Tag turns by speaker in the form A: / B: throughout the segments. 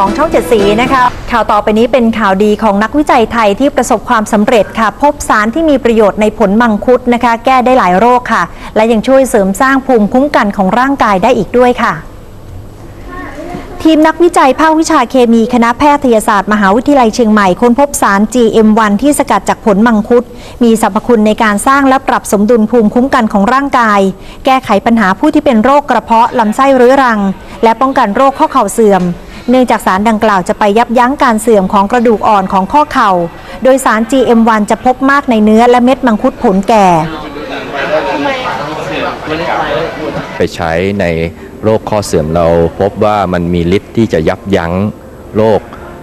A: สองช่องเจ็ดสีนะคะข่าวต่อไปนี้เป็นข่าวดีของนักวิจัยไทยที่ประสบความสำเร็จค่ะ พบสารที่มีประโยชน์ในผลมังคุดนะคะ แก้ได้หลายโรคค่ะ และยังช่วยเสริมสร้างภูมิคุ้มกันของร่างกายได้อีกด้วยค่ะทีมนักวิจัยภาควิชาเคมีคณะแพทยศาสตร์ มหาวิทยาลัยเชียงใหม่ค้นพบสาร GM1 ที่สกัดจากผลมังคุด มีสรรพคุณในการสร้างและปรับสมดุลภูมิคุ้มกันของร่างกาย แก้ไขปัญหาผู้ที่เป็นโรคกระเพาะลำไส้เรื้อรัง และป้องกันโรคข้อเข่าเสื่อม เนื่องจากสารดังกล่าวจะไปยับยั้งการเสื่อมของกระดูกอ่อนของข้อเข่า โดยสาร GM1 จะพบมากในเนื้อและเม็ดมังคุดผลแก่
B: ไปใช้ในโรคข้อเสื่อมเราพบว่ามันมีฤทธิ์ที่จะยับยั้งโรค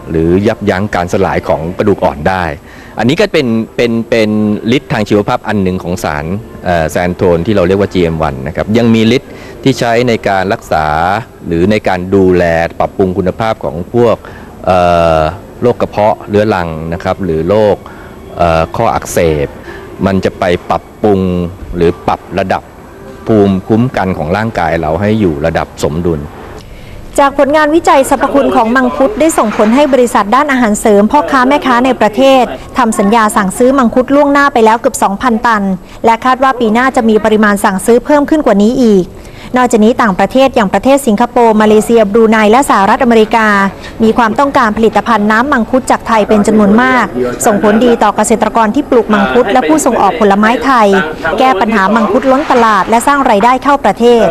B: หรือยับยั้งการสลายของกระดูกอ่อนได้ อันนี้ก็เป็นเป็นเป็นฤทธิ์ทางชีวภาพอันหนึ่งของสารแซนโทนที่เราเรียกว่า GM1 นะครับ ยังมีฤทธิ์ ที่ใช้ในการรักษาหรือในการดูแลปรับปรุงคุณภาพของพวกโรคกระเพาะเรื้อรังนะครับ หรือโรคข้ออักเสบ มันจะไปปรับปรุงหรือปรับระดับภูมิคุ้มกันของร่างกายเราให้อยู่ระดับสมดุล
A: จากผลงานวิจัยสรรพคุณของมังคุดได้ส่งผลให้บริษัทด้านอาหารเสริม พ่อค้าแม่ค้าในประเทศ ทำสัญญาสั่งซื้อมังคุดล่วงหน้าไปแล้วเกือบ 2,000 ตัน และคาดว่าปีหน้าจะมีปริมาณสั่งซื้อเพิ่มขึ้นกว่านี้อีก นอกจากนี้ต่างประเทศอย่างประเทศสิงคโปร์ มาเลเซีย บรูไน และสหรัฐอเมริกา มีความต้องการผลิตภัณฑ์น้ำมังคุดจากไทยเป็นจำนวนมาก ส่งผลดีต่อเกษตรกรที่ปลูกมังคุด และผู้ส่งออกผลไม้ไทย แก้ปัญหามังคุดล้นตลาด และสร้างรายได้เข้าประเทศ